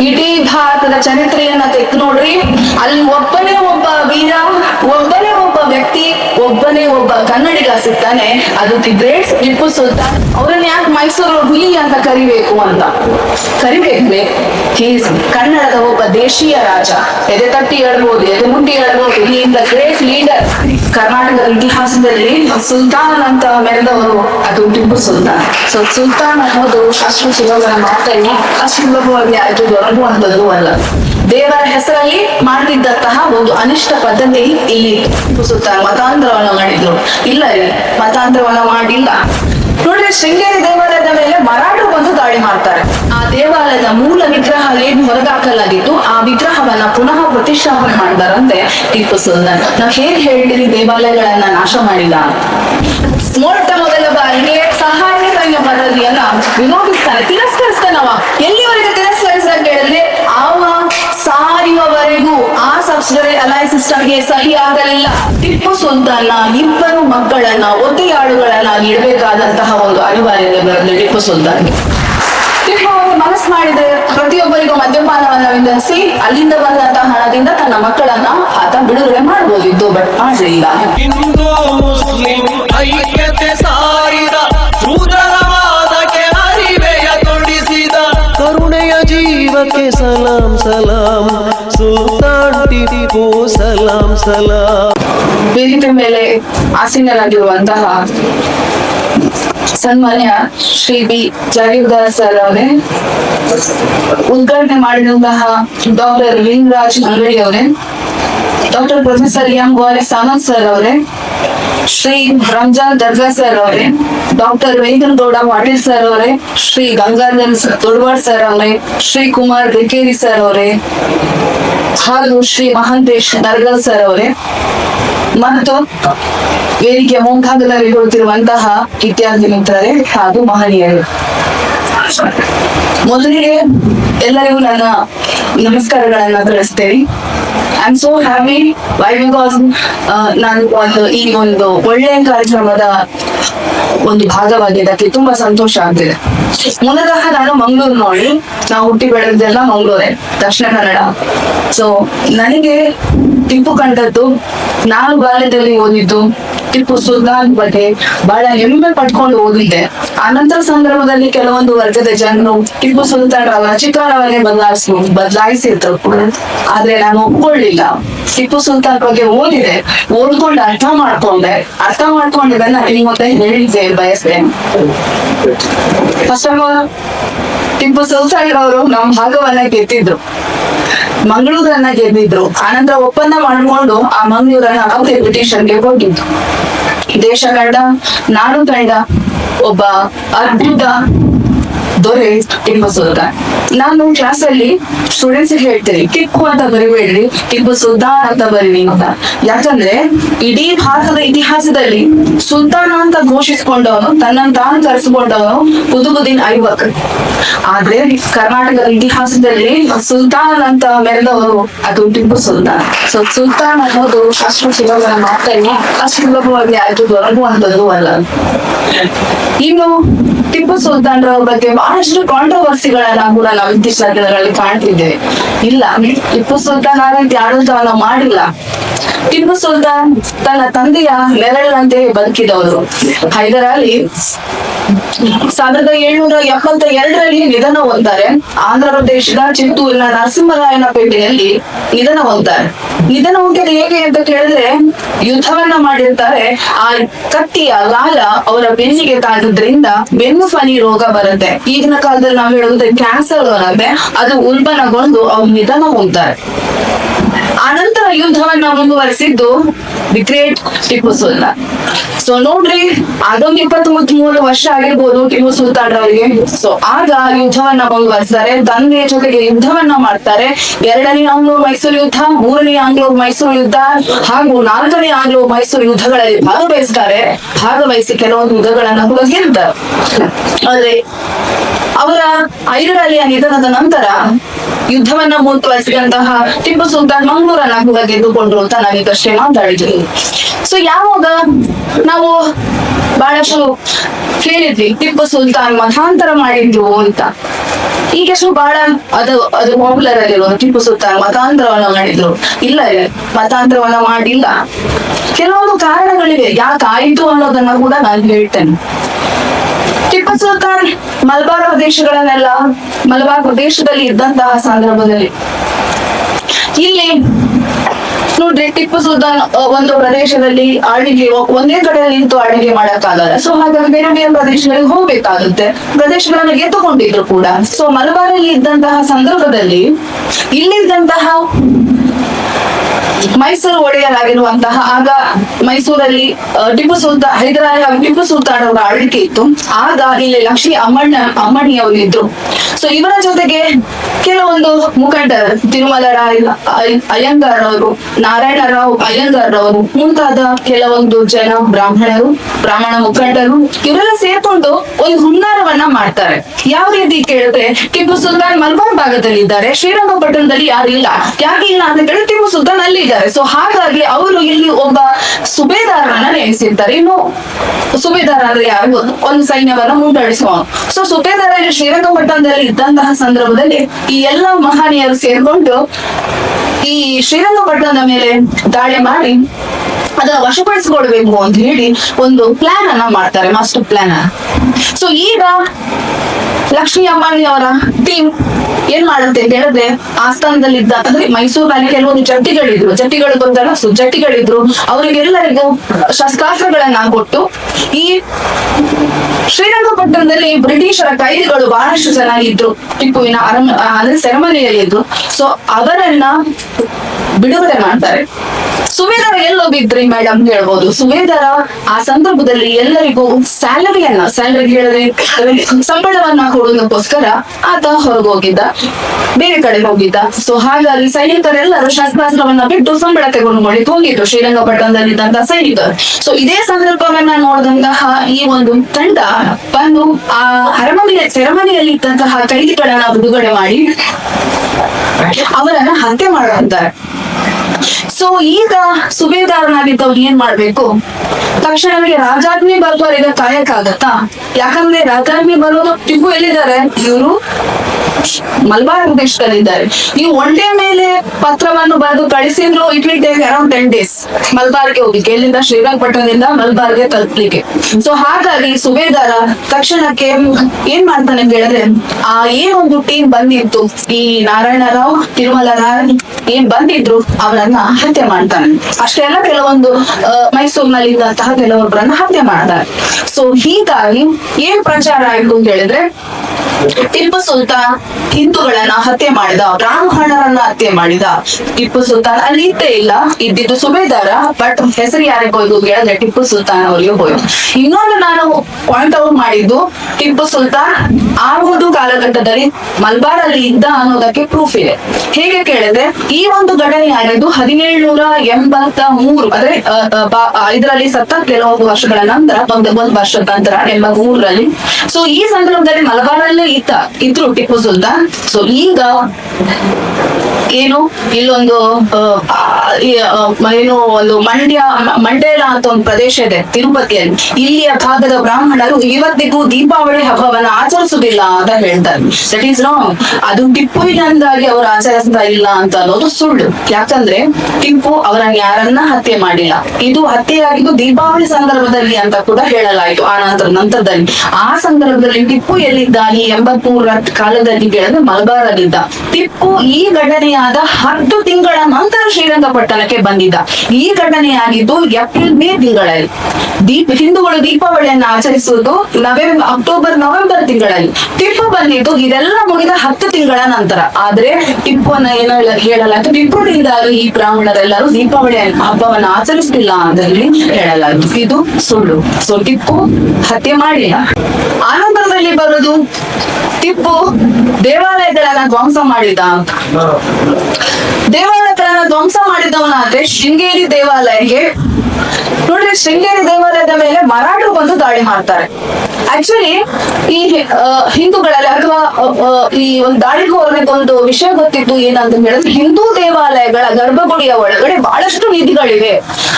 ಇಡೀ ಭಾರತದ ಚರಿತ್ರೆಯನ್ನ ತೆಗೆದು ನೋಡ್ರಿ. ಅಲ್ಲಿ ಒಬ್ಬನೇ ಒಬ್ಬ ವೀರ ಒಬ್ಬ ವ್ಯಕ್ತಿ ಒಬ್ಬನೇ ಒಬ್ಬ ಕನ್ನಡಿಗ ಸಿಗ್ತಾನೆ, ಅದು ದಿ ಗ್ರೇಟ್ ಟಿಪ್ಪು ಸುಲ್ತಾನ್. ಅವರನ್ನ ಯಾಕೆ ಮೈಸೂರು ಹುಲಿ ಅಂತ ಕರಿಬೇಕು ಅಂತ? ಕರಿಬೇಕ್ರೆ. ಹೀಸ್ ಕನ್ನಡದ ಒಬ್ಬ ದೇಶೀಯ ರಾಜ. ಎದೆ ತಟ್ಟಿ ಹೇಳ್ಬೋದು, ಎದೆ ಮುಟ್ಟಿ ಹೇಳ್ಬೋದು. ಹಿ ದ ಗ್ರೇಟ್ ಲೀಡರ್ ಕರ್ನಾಟಕದ ಇತಿಹಾಸದಲ್ಲಿ ಸುಲ್ತಾನ್ ಅಂತ ಮೆರೆದವರು, ಅದು ಟಿಪ್ಪು ಸುಲ್ತಾನ್. ಸೊ ಸುಲ್ತಾನ್ ಅನ್ನೋದು ಅಷ್ಟು ಸುಲಭ ಮಾತಲ್ಲ ಅಷ್ಟು ಸುಲಭವಾಗಿ ಆಯ್ತು ದೊರಕುವಂತದ್ದು ಅಲ್ಲ. ದೇವರ ಹೆಸರಲ್ಲಿ ಮಾಡ್ತಿದ್ದಂತಹ ಒಂದು ಅನಿಷ್ಟ ಪದ್ಧತಿ ಇಲ್ಲಿ ಸುತ್ತ ಮತಾಂತರವನ್ನು ಮಾಡಿದ್ರು ಇಲ್ಲ ರೀ, ಮತಾಂತರವನ್ನ ಮಾಡಿಲ್ಲ. ನೋಡ್ರಿ, ಶೃಂಗೇರಿ ದೇವಾಲಯದ ಮೇಲೆ ಮರಾಠರು ಬಂದು ದಾಳಿ ಮಾಡ್ತಾರೆ. ಆ ದೇವಾಲಯದ ಮೂಲ ವಿಗ್ರಹ ಏನು ಹೊರಗಾಕಲಾಗಿತ್ತು ಆ ವಿಗ್ರಹವನ್ನ ಪುನಃ ಪ್ರತಿಷ್ಠಾಪನೆ ಮಾಡಿದಾರಂತೆ ಟಿಪ್ಪು ಸುಲ್ತಾನ್. ನಾವ್ ಹೇಗ್ ಹೇಳ್ತೀರಿ ದೇವಾಲಯಗಳನ್ನ ನಾಶ ಮಾಡಿಲ್ಲ ಮೊಟ್ಟ ಮೊದಲ ಬಾರಿಗೆ ಸಹಾಯ ಸೈನ್ಯ ಪದ್ಧತಿಯನ್ನ ವಿರೋಧಿಸ್ತಾನೆ ತಿರಸ್ಕರಿಸ್ತಾನವ. ಎಲ್ಲಿವರೆಗೆ ಅವ ಸಾಯುವವರೆಗೂ ಆ ಸಬ್ಸಿಡರಿ ಅಲೈನ್ಸ್ ಸಿಸ್ಟಮ್ಗೆ ಸಹಿ ಆಗಲಿಲ್ಲ. ಟಿಪ್ಪು ಸುಲ್ತಾನ್ನ ಇಬ್ಬರು ಮಕ್ಕಳನ್ನ ಒತ್ತೆಯಾಳುಗಳನ್ನ ಇಡಬೇಕಾದಂತಹ ಒಂದು ಅನಿವಾರ್ಯತೆ ಬರಲಿ ಟಿಪ್ಪು ಸುಲ್ತಾನ್ಗೆ ಟಿಪ್ಪು ಅವರು ಮನಸ್ಸು ಮಾಡಿದ್ರೆ ಪ್ರತಿಯೊಬ್ಬರಿಗೂ ಮದ್ಯಪಾನವನ್ನ ವಿಧಿಸಿ ಅಲ್ಲಿಂದ ಬಂದಂತಹ ಹಣದಿಂದ ತನ್ನ ಮಕ್ಕಳನ್ನ ಆತ ಬಿಡುಗಡೆ ಮಾಡಬಹುದಿತ್ತು ಬಟ್ ಮಾಡಲಿಲ್ಲ ಜೀವಕ್ಕೆ ಸಲಾಂ ಸಲಾಂ. ಸುಲ್ತಾನ್ ಟಿಪ್ಪು, ಸಲಾಂ ಸಲಾಂ. ವೇದಿಕೆ ಮೇಲೆ ಆಸೀನರಾಗಿರುವಂತಹ ಸನ್ಮಾನ್ಯ ಶ್ರೀ ಬಿ ಜಾಗೀರ್ದಾರ್ ಸರ್ ಅವರೇ, ಉದ್ಘಾಟನೆ ಮಾಡಿದಂತಹ ಡಾಕ್ಟರ್ ಲಿಂಗರಾಜ್ ಅಂಗಡಿ ಅವರೇ, doctor professor M Gore Samant sir ಅವರೇ ಶ್ರೀ ರಂಜಾನ್ ದರ್ಗಾ ಸರ್ ಅವರೇ, ಡಾಕ್ಟರ್ ವೇದನಗೌಡ ಪಾಟೀಲ್ ಸರ್ ಅವರೇ, ಶ್ರೀ ಗಂಗಾಧರ್ ದೊಡ್ವಾಡ್ ಸರ್ ಅವರೇ, ಶ್ರೀ ಕುಮಾರ್ ಬೆಕ್ಕೇರಿ ಸರ್ ಅವರೇ, ಹಾಗೂ ಶ್ರೀ ಮಹಾಂತೇಶ್ ನರ್ಗಲ್ ಸರ್ ಅವರೇ. ಮತ್ತು ವೇದಿಕೆ ಮುಂಭಾಗದಲ್ಲಿ ಕುಳಿತಿರುವಂತಹ ಇತ್ಯಾದಿ ಮಿತ್ರರೇ ಹಾಗೂ ಮಹನೀಯರು. ಮೊದಲಿಗೆ ಎಲ್ಲರಿಗೂ ನನ್ನ ನಮಸ್ಕಾರಗಳನ್ನ ತಿಳಿಸ್ತೇನೆ. I so happy why because ನಾನು ಒಂದು ಈ ಒಂದು ಒಳ್ಳೆಯ ಕಾರ್ಯಕ್ರಮದ ಒಂದು ಭಾಗವಾಗಿದ್ದಕ್ಕೆ ತುಂಬಾ ಸಂತೋಷ ಆಗ್ತಿದೆ. ಮೂಲತಃ ನಾನು ಮಂಗಳೂರು ನೋಡಿ, ನಾವು ಹುಟ್ಟಿ ಬೆಳೆದೆಲ್ಲ ಮಂಗಳೂರೇ, ದಕ್ಷಿಣ ಕನ್ನಡ. ಸೊ ನನಗೆ ಟಿಪ್ಪು ಕಂಡದ್ದು ನಾನು ಬಾಲ್ಯದಲ್ಲಿ ಓದಿದ್ದು ಟಿಪ್ಪು ಸುಲ್ತಾನ್ ಬಗ್ಗೆ ಬಹಳ ಹೆಮ್ಮೆ ಪಡ್ಕೊಂಡು ಓದಿದ್ದೆ. ಅನಂತರ ಸಂದರ್ಭದಲ್ಲಿ ಕೆಲವೊಂದು ವರ್ಗದ ಜನರು ಟಿಪ್ಪು ಸುಲ್ತಾನ್ ಅವರ ಚಿತ್ರಣವನ್ನೇ ಬದಲಾಯಿಸಿ, ಬದಲಾಯಿಸಿದ್ರು. ಆದ್ರೆ ನಾನು ಒಪ್ಕೊಳ್ಳಿಲ್ಲ. ಟಿಪ್ಪು ಸುಲ್ತಾನ್ ಬಗ್ಗೆ ಓದಿದೆ. ಓದ್ಕೊಂಡು ಅರ್ಥ ಮಾಡ್ಕೊಂಡೆ. ಅರ್ಥ ಮಾಡ್ಕೊಂಡಿದ್ದನ್ನ ನಿಮ್ ಮತ್ತೆ ಹೇಳಿದ್ದೆ, ಬಯಸ್ದೆ. First of all Tipu Sultan ಅವರು ನಮ್ಮ ಭಾಗವನ್ನ ಗೆದ್ದಿದ್ರು. ಮಂಗಳೂರನ್ನ ಗೆದ್ದಿದ್ರು. ಆನಂತರ ಒಪ್ಪಂದ ಮಾಡ್ಕೊಂಡು ಆ ಮಂಗಳೂರನ್ನ ಮತ್ತೆ ಬ್ರಿಟಿಷರ್ಗೆ ಹೋಗಿದ್ದು. ದೇಶ ಕಂಡ, ನಾಡು ಕಂಡ ಒಬ್ಬ ಅದ್ಭುತ ದೊರೆ ಟಿಪ್ಪು ಸುಲ್ತಾನ್ ನಾನು ಕ್ಲಾಸ್ ಅಲ್ಲಿ ಸ್ಟೂಡೆಂಟ್ಸ್ ಹೇಳ್ತೇನೆ ಟಿಪ್ಪು ಅಂತ ಬರಿಬೇಡ್ರಿ ಟಿಪ್ಪು ಸುಲ್ತಾನ್ ಅಂತ ಬರೀರಿ ಅಂತ. ಯಾಕಂದ್ರೆ ಇಡೀ ಭಾರತದ ಇತಿಹಾಸದಲ್ಲಿ ಸುಲ್ತಾನ ಅಂತ ಘೋಷಿಸಿಕೊಂಡವನು, ತನ್ನನ್ನು ತಾನು ಕರೆಸಿಕೊಂಡವನು ಕುದುಬುದ್ದೀನ್ ಐಬಕ್ ಆದ್ರೆ ಕರ್ನಾಟಕದ ಇತಿಹಾಸದಲ್ಲಿ ಸುಲ್ತಾನ್ ಅಂತ ಮೆರೆದವರು ಅದು ಟಿಪ್ಪು ಸುಲ್ತಾನ್. ಸೊ ಸುಲ್ತಾನ್ ಅನ್ನೋದು ಅಷ್ಟು ಸುಲಭದ ಮಾತಾಡಿ ಅಷ್ಟು ಸುಲಭವಾಗಿ ಆಯ್ತು ದೊರಕುವಂತದ್ದು ಅಲ್ಲ. ಇನ್ನು ಟಿಪ್ಪು ಸುಲ್ತಾನ್ ಬಗ್ಗೆ ಬಗ್ಗೆ ಬಹಳಷ್ಟು ಕಾಂಟ್ರವರ್ಸಿಗಳನ್ನ ಕೂಡ ನಾವು ಇತ್ತೀಚಿನ ದಿನಗಳಲ್ಲಿ ಕಾಣ್ತಿದ್ದೇವೆ. ಇಲ್ಲ ಟಿಪ್ಪು ಸುಲ್ತಾನ್ ರೀತಿ ಆಡಳಿತವನ್ನ ಮಾಡಿಲ್ಲ. ಟಿಪ್ಪು ಸುಲ್ತಾನ್ ತನ್ನ ತಂದೆಯ ನೆರಳಿನಂತೆ ಬದುಕಿದವರು. ಹೈದರಾಲಿ ಸಾವಿರದ ಏಳ್ನೂರ ಎಪ್ಪತ್ತ ಎರಡರಲ್ಲಿ ನಿಧನ ಹೊಂತಾರೆ ಆಂಧ್ರ ಪ್ರದೇಶದ ಚಿತ್ತೂರಿನ ನರಸಿಂಹರಾಯನಪೇಟೆಯಲ್ಲಿ ನಿಧನ ಹೊಂದಾರೆ ನಿಧನ ಹೊಂದಿದ ಹೇಗೆ ಅಂತ ಕೇಳಿದ್ರೆ, ಯುದ್ಧವನ್ನ ಮಾಡಿರ್ತಾರೆ. ಆ ಕತ್ತಿಯ ಗಾಯ ಅವರ ಬೆನ್ನಿಗೆ ತಾಗಿದ್ರಿಂದ ಬೆನ್ನು ಫನಿ ರೋಗ ಬರುತ್ತೆ. ಈಗಿನ ಕಾಲದಲ್ಲಿ ನಾವು ಹೇಳೋದು ಕ್ಯಾನ್ಸರ್ ಬರುತ್ತೆ ಅದು ಉಲ್ಬಣಗೊಂಡು ಅವ್ರು ನಿಧನ ಹೋಗ್ತಾರೆ ಅನಂತರ ಯುದ್ಧವನ್ನ ಮುಂದುವರೆಸಿದ್ದು the great Tipu Sultan. So ನೋಡ್ರಿ, ಅದೊಂದು ಇಪ್ಪತ್ತ್ ಮೂರು ವರ್ಷ ಆಗಿರ್ಬೋದು ಟಿಪ್ಪು ಸುಲ್ತಾನ್ ರವರಿಗೆ. ಸೊ ಆಗ ಯುದ್ಧವನ್ನ ಮುಂದುವರೆಸ್ತಾರೆ ತಂದೆಯ ಜೊತೆಗೆ ಯುದ್ಧವನ್ನ ಮಾಡ್ತಾರೆ. ಎರಡನೇ ಆಂಗ್ಲೋ ಮೈಸೂರು ಯುದ್ಧ, ಮೂರನೇ ಆಂಗ್ಲೋ ಮೈಸೂರು ಯುದ್ಧ ಹಾಗೂ ನಾಲ್ಕನೇ ಆಂಗ್ಲೋ ಮೈಸೂರು ಯುದ್ಧಗಳಲ್ಲಿ ಭಾಗವಹಿಸ್ತಾರೆ. ಭಾಗವಹಿಸಿ ಕೆಲವೊಂದು ಯುದ್ಧಗಳನ್ನ ಕೂಡ ಗೆಲ್ತಾರೆ. ಆದ್ರೆ ಅವರ ಐದರಲ್ಲಿಯ ನಿಧನದ ನಂತರ ಯುದ್ಧವನ್ನ ಮುಂದುವರಿಸಿದಂತಹ ಟಿಪ್ಪು ಸುಲ್ತಾನ್ ಮಂಗ್ಳೂರ ಕೂಡ ಗೆದ್ದುಕೊಂಡ್ರು ಅಂತ ನಾವೀಗಷ್ಟೇ ಮಾತಾಡಿದ್ವಿ. ಸೊ ಯಾವಾಗ ನಾವು ಬಹಳಷ್ಟು ಕೇಳಿದ್ವಿ, ಟಿಪ್ಪು ಸುಲ್ತಾನ್ ಮತಾಂತರ ಮಾಡಿದ್ರು ಅಂತ. ಈಗ ಎಷ್ಟು ಬಹಳ ಅದು ಅದು ಪಾಪ್ಯುಲರ್ ಆಗಿರುವ ಟಿಪ್ಪು ಸುಲ್ತಾನ್ ಮತಾಂತರವನ್ನ ಮಾಡಿದ್ರು. ಇಲ್ಲ ಮತಾಂತರವನ್ನ ಮಾಡಿಲ್ಲ. ಕೆಲವೊಂದು ಕಾರಣಗಳಿವೆ. ಯಾಕೆ ಆಯಿತು ಅನ್ನೋದನ್ನ ಕೂಡ ನಾನು ಹೇಳ್ತೇನೆ. ಟಿಪ್ಪು ಸುಲ್ತಾನ್ ಮಲಬಾರ್ ಪ್ರದೇಶಗಳನ್ನೆಲ್ಲ ಮಲಬಾರ್ ಪ್ರದೇಶದಲ್ಲಿ ಇದ್ದಂತಹ ಸಂದರ್ಭದಲ್ಲಿ ಇಲ್ಲಿ ನೋಡ್ರಿ ಟಿಪ್ಪು ಸುಲ್ತಾನ್ ಒಂದು ಪ್ರದೇಶದಲ್ಲಿ ಆಳ್ವಿಕೆ ಒಂದೇ ಕಡೆ ನಿಂತು ಅಡುಗೆ ಮಾಡಕ್ಕಾಗಲ್ಲ. ಸೊ ಹಾಗಾಗಿ ಬೇರೆ ಬೇರೆ ಪ್ರದೇಶಗಳಿಗೆ ಹೋಗ್ಬೇಕಾಗುತ್ತೆ. ಪ್ರದೇಶಗಳನ್ನು ಗೆದ್ದುಕೊಂಡಿದ್ರು ಕೂಡ. ಸೊ ಮಲಬಾರಲ್ಲಿ ಇದ್ದಂತಹ ಸಂದರ್ಭದಲ್ಲಿ ಇಲ್ಲಿದ್ದಂತಹ ಮೈಸೂರು ಒಡೆಯರಾಗಿರುವಂತಹ ಆಗ ಮೈಸೂರಲ್ಲಿ ಟಿಪ್ಪು ಸುಲ್ತಾನ್ ಹೈದರಾಲಿ ಹಾಗೂ ಟಿಪ್ಪು ಸುಲ್ತಾನ್ ಅವರ ಆಳ್ವಿಕೆ ಇತ್ತು. ಆಗ ಇಲ್ಲಿ ಲಕ್ಷ್ಮಿ ಅಮ್ಮಣ್ಣ ಅಮ್ಮಣಿಯವರು ಇದ್ರು. ಸೊ ಇವರ ಜೊತೆಗೆ ಕೆಲವೊಂದು ಮುಖಂಡರು, ತಿರುಮಲ ರಾಯ್ ನಾರಾಯಣ ರಾವ್, ಅಯ್ಯಂಗಾರ್ ರವರು ಮುಂತಾದ ಕೆಲವೊಂದು ಜನ ಬ್ರಾಹ್ಮಣರು, ಬ್ರಾಹ್ಮಣ ಮುಖಂಡರು, ಇವರೆಲ್ಲ ಸೇರ್ಕೊಂಡು ಒಂದು ಹುನ್ನಾರವನ್ನ ಮಾಡ್ತಾರೆ. ಯಾವ ರೀತಿ ಕೇಳಿದ್ರೆ, ಟಿಪ್ಪು ಸುಲ್ತಾನ್ ಮಲ್ಬಾರ್ ಭಾಗದಲ್ಲಿ ಇದ್ದಾರೆ ಶ್ರೀರಂಗಪಟ್ಟಣದಲ್ಲಿ ಯಾರು ಇಲ್ಲ. ಯಾಕೆ ಇಲ್ಲ ಅಂತ ಕೇಳಿದ್ರೆ ಟಿಪ್ಪು ಸುಲ್ತಾನ್ ಅಲ್ಲಿ ಇದ್ದಾರೆ. ಸೊ ಹಾಗಾಗಿ ಅವರು ಇಲ್ಲಿ ಒಬ್ಬ ಸುಬೇದಾರನ ನೇಮಿಸಿರ್ತಾರೆ ಇನ್ನು ಸುಬೇದಾರ ಅಂದ್ರೆ ಯಾರು? ಒಂದು ಸೈನ್ಯವನ್ನ ಮುಂದಾಡಿಸುವ ಸೊ ಸುಬೇದಾರ ಶ್ರೀರಂಗಪಟ್ಟಣದಲ್ಲಿ ಇದ್ದಂತಹ ಸಂದರ್ಭದಲ್ಲಿ ಈ ಎಲ್ಲ ಮಹನೀಯರು ಸೇರ್ಕೊಂಡು ಈ ಶ್ರೀರಂಗಪಟ್ಟಣದ ಮೇಲೆ ದಾಳಿ ಮಾಡಿ ಅದನ್ನ ವಶಪಡಿಸಿಕೊಡ್ಬೇಕು ಅಂತ ಹೇಳಿ ಒಂದು ಪ್ಲಾನ್ ಅನ್ನ ಮಾಡ್ತಾರೆ ಮಾಸ್ಟರ್ ಪ್ಲಾನ್ ಸೊ ಈಗ ಲಕ್ಷ್ಮೀ ಅಂಬಾನಿ ಅವರ ಟೀಮ್ ಏನ್ ಮಾಡುತ್ತೆ ಅಂತ ಹೇಳಿದ್ರೆ, ಆಸ್ಥಾನದಲ್ಲಿದ್ದ, ಅಂದ್ರೆ ಮೈಸೂರಿನಲ್ಲಿ ಕೆಲವೊಂದು ಜಟ್ಟಿಗಳಿದ್ರು. ಜಟ್ಟಿಗಳು ಗೊತ್ತಲ್ಲ ಸೊ ಜಟ್ಟಿಗಳಿದ್ರು. ಅವರಿಗೆಲ್ಲರಿಗೂ ಶಸ್ತ್ರಾಸ್ತ್ರಗಳನ್ನ ಕೊಟ್ಟು, ಈ ಶ್ರೀರಂಗಪಟ್ಟಣದಲ್ಲಿ ಬ್ರಿಟಿಷರ ಕೈದಿಗಳು ಬಹಳಷ್ಟು ಜನ ಇದ್ರು. ಟಿಪ್ಪುವಿನ ಅರಮ ಅಂದ್ರೆ ಸೆರೆಮನೆಯಲ್ಲಿ ಇದ್ರು. ಸೊ ಅವರನ್ನ ಬಿಡುಗಡೆ ಮಾಡ್ತಾರೆ. ಸುಬೇದಾರ ಎಲ್ಲೋಗಿದ್ರಿ ಮೇಡಮ್ ಹೇಳ್ಬೋದು. ಸುಬೇದಾರ ಆ ಸಂದರ್ಭದಲ್ಲಿ ಎಲ್ಲರಿಗೂ ಸ್ಯಾಲರಿಯನ್ನ ಸ್ಯಾಲರಿ ಹೇಳಿದ್ರೆ ಸಂಬಳವನ್ನ ಕೊಡೋದಕ್ಕೋಸ್ಕರ ಆತ ಹೊರಗೋಗಿದ್ದ ಬೇರೆ ಕಡೆ ಹೋಗಿದ್ದ. ಸೊ ಹಾಗಾಗಿ ಸೈನಿಕರೆಲ್ಲರೂ ಶಸ್ತ್ರಾಸ್ತ್ರವನ್ನ ಬಿಟ್ಟು ಸಂಬಳ ಮಾಡಿ ಹೋಗಿದ್ರು. ಶ್ರೀರಂಗಪಟ್ಟಣದಲ್ಲಿ ಇದ್ದಂತಹ ಸೈನಿಕರು. ಸೊ ಇದೇ ಸಂದರ್ಭವನ್ನ ನೋಡಿದಂತಹ ಈ ಒಂದು ತಂಡ ಬಂದು ಆ ಅರಮನೆಯ ಸೆರೆಮನೆಯಲ್ಲಿ ಇದ್ದಂತಹ ಕೈದಿಗಳನ್ನ ಬಿಡುಗಡೆ ಮಾಡಿ ಅವರನ್ನ ಹತ್ಯೆ ಮಾಡುತ್ತಾರೆ ಸೊ ಈಗ ಸುಬೇದಾರನಾಗಿದ್ದವ್ರು ಏನ್ ಮಾಡ್ಬೇಕು? ತಕ್ಷಣವೇ ರಾಜಾಜ್ಞೆ ಈಗ ಕಾಯಕ್ಕಾಗತ್ತಾ ಯಾಕಂದ್ರೆ ರಾಜಾಜ್ಞೆ ಬರೋದು ಟಿಪ್ಪು ಎಲ್ಲಿದ್ದಾರೆ? ಇವರು ಮಲ್ಬಾರ್ ಪ್ರದೇಶದಲ್ಲಿದ್ದಾರೆ. ನೀವು ಒಂದೇ ಮೇಲೆ ಪತ್ರವನ್ನು ಬರೆದು ಕಳಿಸಿದ್ರು it will take around ten days ಮಲ್ಬಾರ್ಗೆ ಹೋಗ್ಲಿಕ್ಕೆ. ಎಲ್ಲಿಂದ ಶ್ರೀರಂಗಪಟ್ಟಣದಿಂದ ಮಲ್ಬಾರ್ಗೆ ತಲುಪಲಿಕ್ಕೆ. ಸೊ ಹಾಗಾಗಿ ಸುಬೇದಾರ ತಕ್ಷಣಕ್ಕೆ ಏನ್ ಮಾಡ್ತಾನೆ ಹೇಳಿದ್ರೆ, ಆ ಏನೊಂದು ಟೀಮ್ ಬಂದಿತ್ತು. ಈ ನಾರಾಯಣರಾವ್ ತಿರುಮಲ ರಾವ್ ಏನ್ ಬಂದಿದ್ರು ಅವರನ್ನ ಹತ್ಯೆ ಮಾಡ್ತಾನೆ. ಅಷ್ಟೇ ಅಲ್ಲ, ಕೆಲವೊಂದು ಮೈಸೂರಿನಲ್ಲಿ ಇದ್ದಂತಹ ಕೆಲವೊಬ್ಬರನ್ನ ಹತ್ಯೆ ಮಾಡ್ತಾರೆ. ಸೊ ಹೀಗಾಗಿ ಏನ್ ಪ್ರಚಾರ ಆಯ್ತು ಅಂತ ಹೇಳಿದ್ರೆ ಟಿಪ್ಪು ಸುಲ್ತಾನ್ ಹಿಂದೂಗಳನ್ನ ಹತ್ಯೆ ಮಾಡಿದ, ಬ್ರಾಹ್ಮಣರನ್ನ ಹತ್ಯೆ ಮಾಡಿದ ಟಿಪ್ಪು ಸುಲ್ತಾನ್ ಅಲ್ಲಿ ಇದ್ದೇ ಇಲ್ಲ, ಇದ್ದಿದ್ದು ಸುಬೇದಾರ ಬಟ್ ಹೆಸರು ಯಾರಿಗೆ ಹೋಯ್ತು ಕೇಳಿದ್ರೆ ಟಿಪ್ಪು ಸುಲ್ತಾನ್ ಅವರಿಗೆ ಹೋಯ್ತು. ಇನ್ನೊಂದು ನಾನು ಪಾಯಿಂಟ್ ಔಟ್ ಮಾಡಿದ್ದು, ಟಿಪ್ಪು ಸುಲ್ತಾನ್ ಒಂದು ಕಾಲಘಟ್ಟದಲ್ಲಿ ಮಲ್ಬಾರ್ ಅಲ್ಲಿ ಇದ್ದ ಅನ್ನೋದಕ್ಕೆ ಪ್ರೂಫ್ ಇದೆ. ಹೇಗೆ ಕೇಳಿದ್ರೆ, ಈ ಒಂದು ಘಟನೆ ಆಗಿದ್ದು ಹದಿನೇಳುನೂರ ಎಂಬತ್ತ ಮೂರು, ಅಂದ್ರೆ ಇದರಲ್ಲಿ ಸತ್ತ ಕೆಲವೊಂದು ವರ್ಷಗಳ ನಂತರ, ಒಂದು ಒಂದು ವರ್ಷದ ನಂತರ ಎಂಬ ಮೂರರಲ್ಲಿ ಸೊ ಈ ಸಂದರ್ಭದಲ್ಲಿ ಮಲಬಾರ್ ಇದ್ದ ಇದ್ರು ಟಿಪ್ಪು ಸುಲ್ತಾನ್ ಸೊ ಈಗ ಏನು? ಇಲ್ಲೊಂದು ಏನು, ಒಂದು ಮಂಡ್ಯ ಮಂಡೇರ ಅಂತ ಒಂದು ಪ್ರದೇಶ ಇದೆ ತಿರುಪತಿಯಲ್ಲಿ. ಇಲ್ಲಿಯ ಭಾಗದ ಬ್ರಾಹ್ಮಣರು ಇವತ್ತಿಗೂ ದೀಪಾವಳಿ ಹಬ್ಬವನ್ನ ಆಚರಿಸುವುದಿಲ್ಲ ಅಂತ ಹೇಳ್ತಾರೆ. ದಟ್ ಈಸ್ ರಾಂಗ್ ಅದು ಟಿಪ್ಪುವಿನಿಂದಾಗಿ ಅವರು ಆಚರಿಸ್ತಾ ಇಲ್ಲ ಅಂತ ಅನ್ನೋದು ಸುಳ್ಳು. ಯಾಕಂದ್ರೆ ಟಿಪ್ಪು ಅವರನ್ನ ಯಾರನ್ನ ಹತ್ಯೆ ಮಾಡಿಲ್ಲ. ಇದು ಹತ್ಯೆಯಾಗಿದ್ದು ದೀಪಾವಳಿ ಸಂದರ್ಭದಲ್ಲಿ ಅಂತ ಕೂಡ ಹೇಳಲಾಯಿತು. ಆ ನಂತರ, ನಂತರದಲ್ಲಿ. ಆ ಸಂದರ್ಭದಲ್ಲಿ ಟಿಪ್ಪು ಎಲ್ಲಿದ್ದಾನೆ ಎಂಬತ್ಮೂರ ಕಾಲದಲ್ಲಿ ಹೇಳಿದ್ರೆ ಮಲಬಾರಲ್ಲಿದ್ದ. ಟಿಪ್ಪು ಈ ಘಟನೆಯಾದ ಹತ್ತು ತಿಂಗಳ ನಂತರ ಶ್ರೀರಂಗಪಟ್ಟಣಕ್ಕೆ ಬಂದಿದ್ದ. ಈ ಘಟನೆ ಆಗಿದ್ದು ಏಪ್ರಿಲ್ ಮೇ ತಿಂಗಳಲ್ಲಿ. ದೀಪ ಹಿಂದೂಗಳು ದೀಪಾವಳಿಯನ್ನ ಆಚರಿಸುವುದು ನವೆಂಬರ್ ಅಕ್ಟೋಬರ್, ನವೆಂಬರ್ ತಿಂಗಳಲ್ಲಿ. ಟಿಪ್ಪು ಬಂದಿದ್ದು ಇದೆಲ್ಲ ಮುಗಿದ ಹತ್ತು ತಿಂಗಳ ನಂತರ. ಆದ್ರೆ ಟಿಪ್ಪುವನ್ನ ಏನೋ ಹೇಳಲಾಯಿತು ಹೇಳಲಾಯ್ತು ಟಿಪ್ಪುನಿಂದಾಗಿ ಈ ಬ್ರಾಹ್ಮಣರೆಲ್ಲರೂ ದೀಪಾವಳಿ ಹಬ್ಬವನ್ನು ಆಚರಿಸಲಿಲ್ಲ ಅಂತ ಹೇಳಿ ಹೇಳಲಾಯ್ತು ಇದು ಸುಳ್ಳು. ಸೊ ಟಿಪ್ಪು ಹತ್ಯೆ ಮಾಡಿಲ್ಲ. ಆನಂತರದಲ್ಲಿ ಬರೋದು ಟಿಪ್ಪು ದೇವಾಲಯಗಳನ್ನ ಧ್ವಂಸ ಮಾಡಿದ ದೇವಾಲಯಗಳನ್ನ ಧ್ವಂಸ ಮಾಡಿದವನಾದ್ರೆ ಶೃಂಗೇರಿ ದೇವಾಲಯಕ್ಕೆ. ನೋಡ್ರಿ ಶೃಂಗೇರಿ ಮರಾಠರು ಬಂದು ದಾಳಿ ಮಾಡ್ತಾರೆ. ಆಕ್ಚುಲಿ ಈ ಹಿಂದೂಗಳಲ್ಲಿ ಅಥವಾ ಈ ಒಂದು ದಾಳಿಕೋರರಿಗೆ ಒಂದು ವಿಷಯ ಗೊತ್ತಿತ್ತು ಏನಂತ ಹೇಳಿದ್ರೆ ಹಿಂದೂ ದೇವಾಲಯಗಳ ಗರ್ಭಗುಡಿಯ ಒಳಗಡೆ ಬಹಳಷ್ಟು ನಿಧಿಗಳಿವೆ.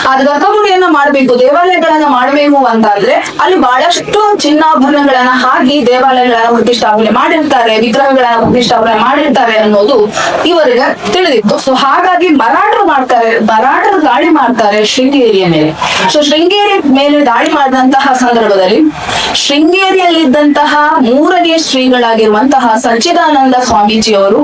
ಆ ಗರ್ಭಗುಡಿಯನ್ನ ಮಾಡಬೇಕು, ದೇವಾಲಯಗಳನ್ನ ಮಾಡಬೇಕು ಅಂತ ಅಂದ್ರೆ ಅಲ್ಲಿ ಬಹಳಷ್ಟು ಚಿನ್ನಾಭರಣಗಳನ್ನ ಹಾಕಿ ದೇವಾಲಯಗಳನ್ನ ಪ್ರತಿಷ್ಠಾಪನೆ ಮಾಡಿರ್ತಾರೆ, ವಿಗ್ರಹಗಳನ್ನ ಪ್ರತಿಷ್ಠಾಪನೆ ಮಾಡಿರ್ತಾರೆ ಅನ್ನೋದು ಇವರಿಗೆ ತಿಳಿದಿತ್ತು. ಸೊ ಹಾಗಾಗಿ ಮರಾಠರು ಮಾಡ್ತಾರೆ, ಮರಾಠರು ದಾಳಿ ಮಾಡ್ತಾರೆ ಶೃಂಗೇರಿಯ ಮೇಲೆ. ಸೊ ಶೃಂಗೇರಿ ಮೇಲೆ ದಾಳಿ ಮಾಡಿದಂತಹ ಸಂದರ್ಭದಲ್ಲಿ ಶೃಂಗೇರಿಯಲ್ಲಿದ್ದಂತಹ ಮೂರನೇ ಶ್ರೀಗಳಾಗಿರುವಂತಹ ಸಚ್ಚಿದಾನಂದ ಸ್ವಾಮೀಜಿಯವರು